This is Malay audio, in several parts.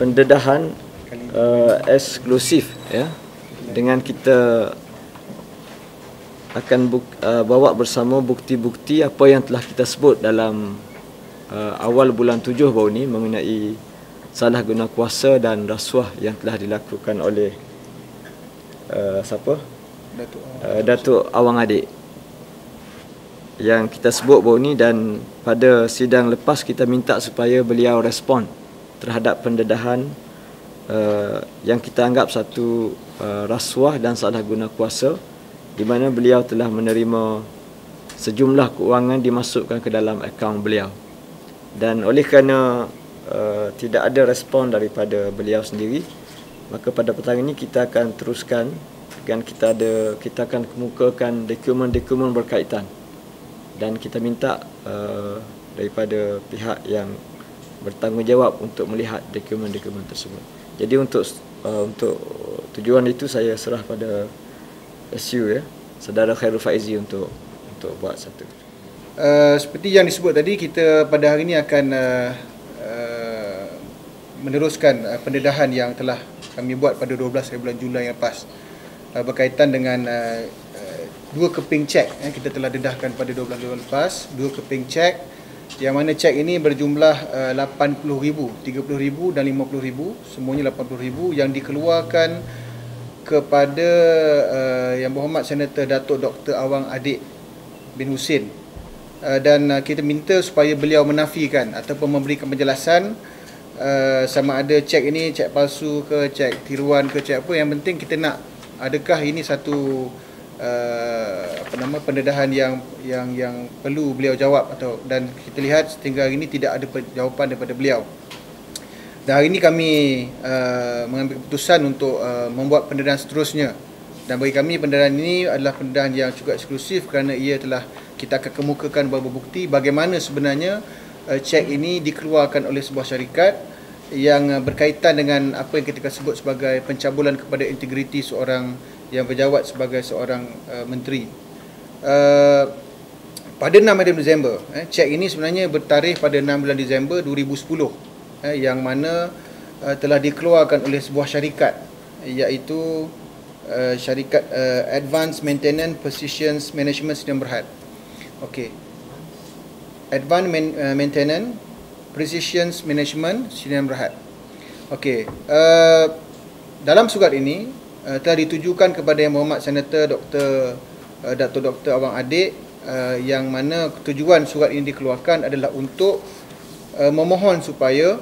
pendedahan uh, eksklusif ya dengan kita akan buk, uh, bawa bersama bukti-bukti apa yang telah kita sebut dalam uh, awal bulan tujuh baru ini mengenai salah guna kuasa dan rasuah yang telah dilakukan oleh uh, siapa? Datuk uh, Datuk Awang Adik. Yang kita sebut baru ini dan pada sidang lepas kita minta supaya beliau respon terhadap pendedahan uh, yang kita anggap satu uh, rasuah dan salah guna kuasa di mana beliau telah menerima sejumlah keuangan dimasukkan ke dalam akaun beliau. Dan oleh kerana uh, tidak ada respon daripada beliau sendiri, maka pada petang ini kita akan teruskan dan kita ada kita akan kemukakan dokumen-dokumen berkaitan dan kita minta uh, daripada pihak yang bertanggungjawab untuk melihat dokumen-dokumen tersebut. Jadi untuk uh, untuk tujuan itu saya serah pada SU ya, saudara Khairul Faizi untuk untuk buat satu. Uh, seperti yang disebut tadi kita pada hari ini akan uh, uh, meneruskan uh, pendedahan yang telah kami buat pada 12 hari bulan Julai yang lepas uh, berkaitan dengan uh, uh, dua keping cek eh, kita telah dedahkan pada 12 hari lepas dua keping cek yang mana cek ini berjumlah uh, 80,000, 30,000 dan 50,000 semuanya 80,000 yang dikeluarkan kepada uh, Yang Berhormat Senator Datuk Dr. Awang Adik bin Husin uh, dan uh, kita minta supaya beliau menafikan ataupun memberikan penjelasan uh, sama ada cek ini cek palsu ke cek tiruan ke cek apa yang penting kita nak adakah ini satu uh, apa nama pendedahan yang yang yang perlu beliau jawab atau dan kita lihat sehingga hari ini tidak ada jawapan daripada beliau. Dan hari ini kami uh, mengambil keputusan untuk uh, membuat pendedahan seterusnya. Dan bagi kami pendedahan ini adalah pendedahan yang cukup eksklusif kerana ia telah kita akan kemukakan beberapa bukti bagaimana sebenarnya uh, cek ini dikeluarkan oleh sebuah syarikat yang berkaitan dengan apa yang kita sebut sebagai pencabulan kepada integriti seorang yang berjawat sebagai seorang uh, menteri. Uh, pada 6 hari Disember, eh, cek ini sebenarnya bertarikh pada 6 bulan Disember 2010 eh, yang mana uh, telah dikeluarkan oleh sebuah syarikat iaitu uh, syarikat uh, Advanced Maintenance Precisions Management Sistem Berhad. Okey. Advanced Man- uh, Maintenance Precision Management Sdn Berhad. Okey, uh, dalam surat ini uh, telah ditujukan kepada Yang Berhormat Senator Dr. Uh, Datuk Dr. Awang Adik uh, yang mana tujuan surat ini dikeluarkan adalah untuk uh, memohon supaya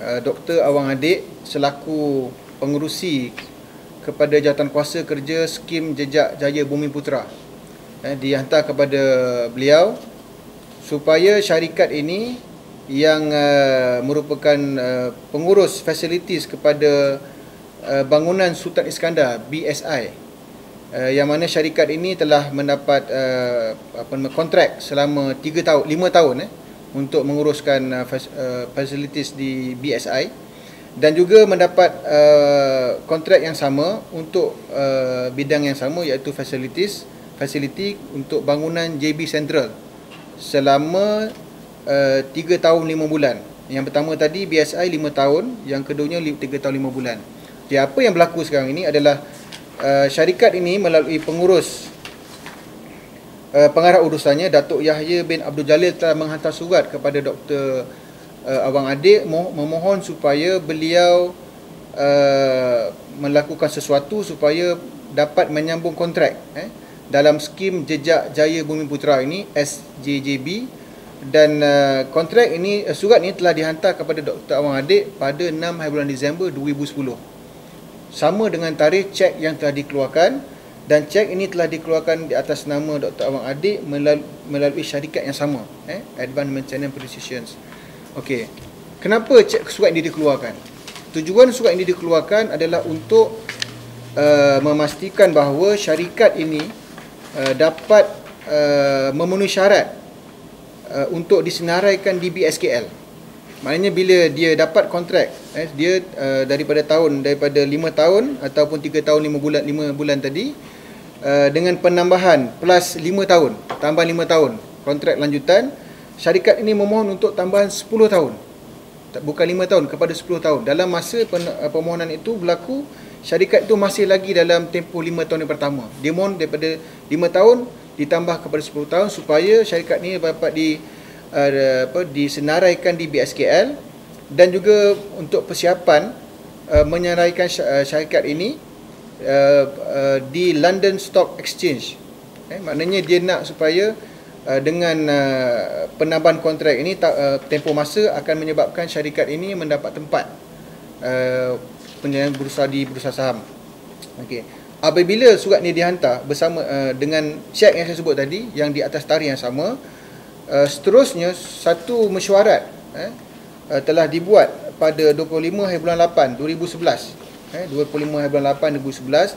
uh, Dr. Awang Adik selaku pengurusi kepada jawatan kuasa kerja skim jejak jaya Bumi Putra eh, dihantar kepada beliau supaya syarikat ini yang uh, merupakan uh, pengurus facilities kepada uh, bangunan Sultan Iskandar BSI uh, yang mana syarikat ini telah mendapat uh, apa nama kontrak selama 3 tahun 5 tahun eh untuk menguruskan uh, uh, facilities di BSI dan juga mendapat uh, kontrak yang sama untuk uh, bidang yang sama iaitu facilities facility untuk bangunan JB Central selama Uh, tiga tahun lima bulan. Yang pertama tadi BSI lima tahun, yang keduanya tiga tahun lima bulan. Jadi apa yang berlaku sekarang ini adalah uh, syarikat ini melalui pengurus uh, pengarah urusannya Datuk Yahya bin Abdul Jalil telah menghantar surat kepada Dr. Uh, Awang Adik memohon supaya beliau uh, melakukan sesuatu supaya dapat menyambung kontrak eh, dalam skim Jejak Jaya Bumi Putra ini SJJB dan uh, kontrak ini uh, surat ini telah dihantar kepada Dr. Awang Adik pada 6 hari bulan Disember 2010 sama dengan tarikh cek yang telah dikeluarkan dan cek ini telah dikeluarkan di atas nama Dr. Awang Adik melalui, melalui syarikat yang sama eh Advanced Maintenance Precisions okey kenapa cek surat ini dikeluarkan tujuan surat ini dikeluarkan adalah untuk uh, memastikan bahawa syarikat ini uh, dapat uh, memenuhi syarat uh, untuk disenaraikan di BSKL. Maknanya bila dia dapat kontrak, eh, dia uh, daripada tahun daripada 5 tahun ataupun 3 tahun 5 bulan 5 bulan tadi uh, dengan penambahan plus 5 tahun, tambah 5 tahun kontrak lanjutan, syarikat ini memohon untuk tambahan 10 tahun. bukan 5 tahun kepada 10 tahun dalam masa permohonan itu berlaku syarikat itu masih lagi dalam tempoh 5 tahun yang pertama dia mohon daripada 5 tahun ditambah kepada 10 tahun supaya syarikat ini dapat di uh, apa disenaraikan di BSKL dan juga untuk persiapan uh, menyeraikan uh, syarikat ini uh, uh, di London Stock Exchange eh, maknanya dia nak supaya uh, dengan uh, penambahan kontrak ini uh, tempoh masa akan menyebabkan syarikat ini mendapat tempat uh, penyelenggaraan bursa di bursa saham. Okey. Apabila surat ini dihantar bersama uh, dengan cek yang saya sebut tadi yang di atas tarikh yang sama, uh, seterusnya satu mesyuarat eh, uh, telah dibuat pada 25 hari bulan 8 2011. Eh, 25 hari bulan 8 2011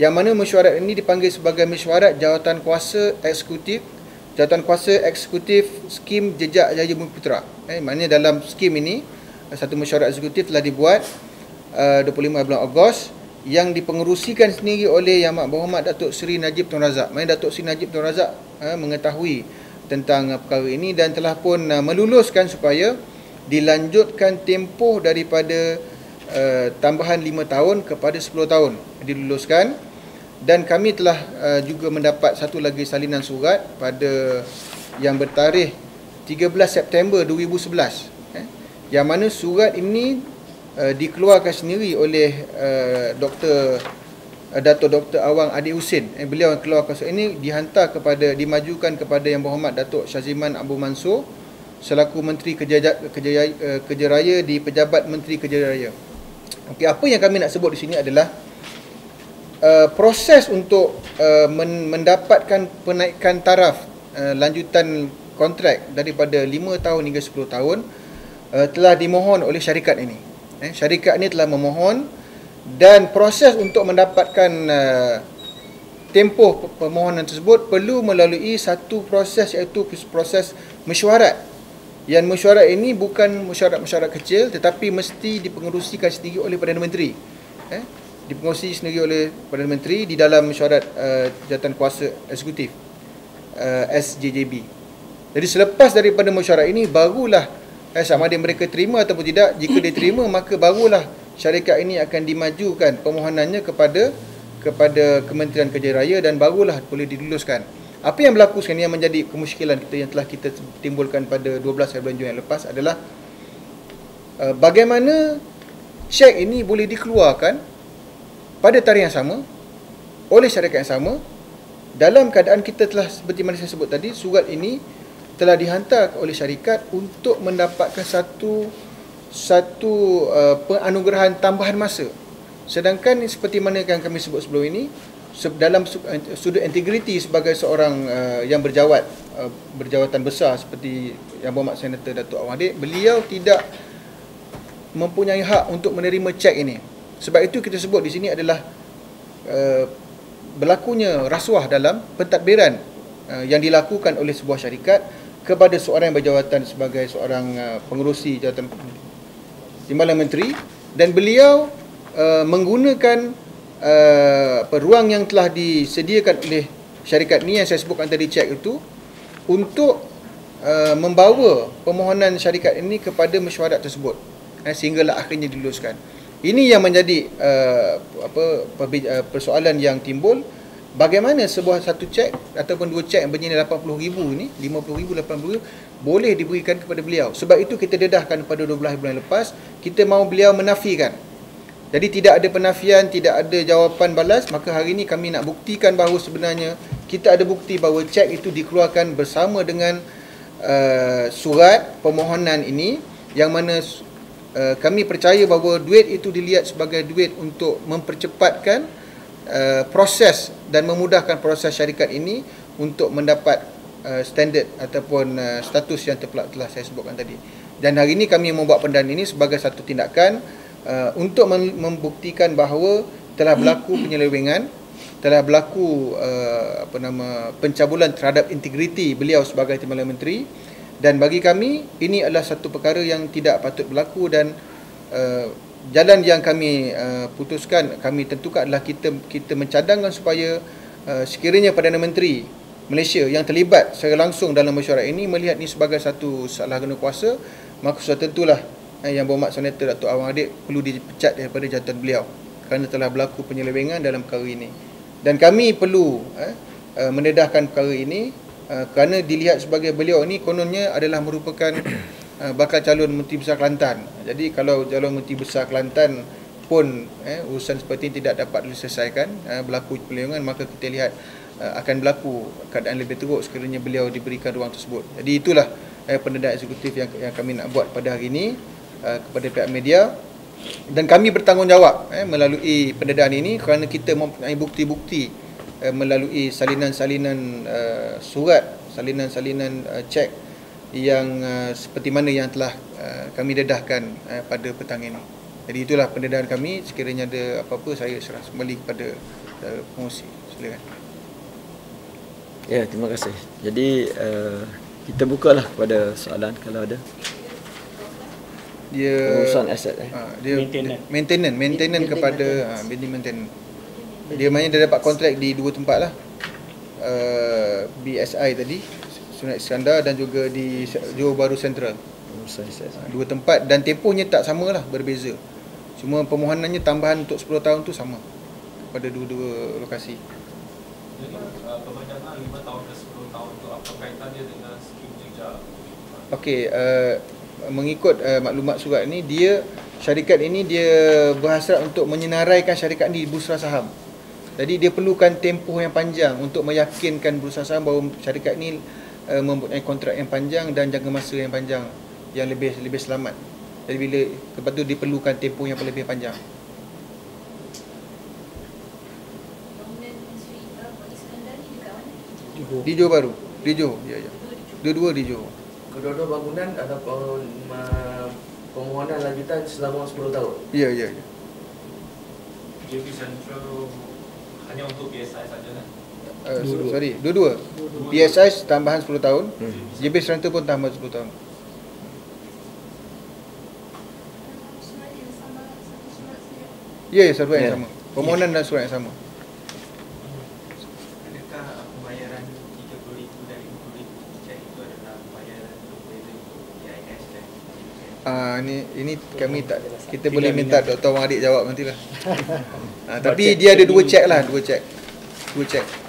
yang mana mesyuarat ini dipanggil sebagai mesyuarat jawatan kuasa eksekutif jawatan kuasa eksekutif skim jejak jaya bumi putra. Eh, maknanya dalam skim ini satu mesyuarat eksekutif telah dibuat uh, 25 bulan Ogos yang dipengerusikan sendiri oleh Yang Amat Berhormat Datuk Seri Najib Tun Razak. Mana Datuk Seri Najib Tun Razak uh, mengetahui tentang uh, perkara ini dan telah pun uh, meluluskan supaya dilanjutkan tempoh daripada uh, tambahan 5 tahun kepada 10 tahun diluluskan dan kami telah uh, juga mendapat satu lagi salinan surat pada yang bertarikh 13 September 2011 eh, yang mana surat ini uh, dikeluarkan sendiri oleh uh, Dr. Uh, Dato Dr. Awang Adi Husin. Eh, beliau yang keluarkan surat ini dihantar kepada dimajukan kepada Yang Berhormat Datuk Syaziman Abu Mansur selaku Menteri Kerja Kerja, uh, Kerja Raya di Pejabat Menteri Kerja Raya. Okey, apa yang kami nak sebut di sini adalah uh, proses untuk uh, men- mendapatkan penaikan taraf uh, lanjutan kontrak daripada 5 tahun hingga 10 tahun uh, telah dimohon oleh syarikat ini eh, syarikat ini telah memohon dan proses untuk mendapatkan uh, tempoh permohonan tersebut perlu melalui satu proses iaitu proses mesyuarat. Yang mesyuarat ini bukan mesyuarat-mesyuarat kecil tetapi mesti dipengerusikan sendiri oleh Perdana Menteri. Eh, dipengerusi sendiri oleh Perdana Menteri di dalam mesyuarat uh, jawatan kuasa eksekutif uh, SJJB jadi selepas daripada mesyuarat ini barulah eh, sama ada mereka terima ataupun tidak jika diterima maka barulah syarikat ini akan dimajukan permohonannya kepada kepada Kementerian Kerja Raya dan barulah boleh diluluskan. Apa yang berlaku sekarang yang menjadi kemusykilan kita yang telah kita timbulkan pada 12 hari bulan Jun yang lepas adalah uh, bagaimana cek ini boleh dikeluarkan pada tarikh yang sama oleh syarikat yang sama dalam keadaan kita telah seperti mana saya sebut tadi surat ini telah dihantar oleh syarikat untuk mendapatkan satu satu uh, penganugerahan tambahan masa. Sedangkan seperti mana yang kami sebut sebelum ini dalam sudut integriti sebagai seorang uh, yang berjawat uh, berjawatan besar seperti yang berhormat Senator Datuk Awang Adik, beliau tidak mempunyai hak untuk menerima cek ini. Sebab itu kita sebut di sini adalah uh, berlakunya rasuah dalam pentadbiran uh, yang dilakukan oleh sebuah syarikat kepada seorang yang berjawatan sebagai seorang uh, pengurusi jawatan Timbalan Menteri dan beliau uh, menggunakan uh, ruang yang telah disediakan oleh syarikat ni yang saya sebutkan tadi cek itu untuk uh, membawa permohonan syarikat ini kepada mesyuarat tersebut eh, sehinggalah akhirnya diluluskan. Ini yang menjadi uh, apa uh, persoalan yang timbul bagaimana sebuah satu cek ataupun dua cek yang bernilai RM80,000 ni, RM50,000, RM80,000 boleh diberikan kepada beliau. Sebab itu kita dedahkan pada 12 bulan lepas, kita mahu beliau menafikan. Jadi tidak ada penafian, tidak ada jawapan balas, maka hari ini kami nak buktikan bahawa sebenarnya kita ada bukti bahawa cek itu dikeluarkan bersama dengan uh, surat permohonan ini yang mana uh, kami percaya bahawa duit itu dilihat sebagai duit untuk mempercepatkan Uh, proses dan memudahkan proses syarikat ini untuk mendapat uh, standard ataupun uh, status yang telah, telah saya sebutkan tadi. Dan hari ini kami membuat pendanaan ini sebagai satu tindakan uh, untuk membuktikan bahawa telah berlaku penyelewengan, telah berlaku uh, apa nama pencabulan terhadap integriti beliau sebagai timbalan menteri dan bagi kami ini adalah satu perkara yang tidak patut berlaku dan uh, jalan yang kami uh, putuskan kami tentukan adalah kita kita mencadangkan supaya uh, sekiranya Perdana Menteri Malaysia yang terlibat secara langsung dalam mesyuarat ini melihat ini sebagai satu salah guna kuasa maka sudah tentulah eh, yang berhormat Senator Datuk Awang Adik perlu dipecat daripada jawatan beliau kerana telah berlaku penyelewengan dalam perkara ini. Dan kami perlu eh, uh, mendedahkan perkara ini uh, kerana dilihat sebagai beliau ini kononnya adalah merupakan bakal calon Menteri Besar Kelantan. Jadi kalau calon Menteri Besar Kelantan pun eh, urusan seperti ini tidak dapat diselesaikan eh, berlaku penyelewengan maka kita lihat uh, akan berlaku keadaan lebih teruk sekiranya beliau diberikan ruang tersebut. Jadi itulah eh, pendedahan eksekutif yang, yang kami nak buat pada hari ini uh, kepada pihak media dan kami bertanggungjawab eh, melalui pendedahan ini kerana kita mempunyai bukti-bukti eh, melalui salinan-salinan uh, surat, salinan-salinan uh, cek yang uh, seperti mana yang telah uh, kami dedahkan uh, pada petang ini. Jadi itulah pendedahan kami. Sekiranya ada apa-apa saya serah kembali kepada uh, pengusi. Silakan. Ya, terima kasih. Jadi uh, kita bukalah kepada soalan kalau ada dia urusan aset eh. Ha, dia Maintenance. maintenance, maintenance kepada ha, building maintenance. Dia maknanya dia dapat kontrak di dua tempat lah. Uh, BSI tadi, Sunat Iskandar dan juga di Johor Bahru Central. Ha, dua tempat dan tempohnya tak sama lah, berbeza. Cuma permohonannya tambahan untuk 10 tahun tu sama pada dua-dua lokasi. Jadi uh, perpanjangan 5 tahun ke 10 tahun tu apa kaitannya dengan skim jejak? Okey, uh, mengikut uh, maklumat surat ni dia syarikat ini dia berhasrat untuk menyenaraikan syarikat ni di bursa saham. Jadi dia perlukan tempoh yang panjang untuk meyakinkan bursa saham bahawa syarikat ni uh, mempunyai kontrak yang panjang dan jangka masa yang panjang yang lebih lebih selamat. Jadi bila lepas tu diperlukan tempoh yang lebih panjang. Sri uh? Johor. Di Johor Baru. Di Johor. Ya ya. Dua-dua di Johor. Kedua-dua bangunan ada permohonan lanjutan selama 10 tahun. Ya ya ya. JP Central hanya untuk BSI saja kan? Uh, Dua-dua. sorry, dua-dua. PSI tambahan 10 tahun. Hmm. JB Seranta pun tambah 10 tahun. Surat yang sama, satu surat saja. Ya, ya, surat yang Ya. sama. Permohonan dan surat yang sama. Adakah pembayaran RM30,000 dan RM50,000 cek itu adalah pembayaran untuk berbeza untuk DIS dan Ah ni ini kami tak kita boleh minta Dr. Wang Adik jawab nantilah. ah, tapi dia ada dua cek lah, dua cek. Dua cek.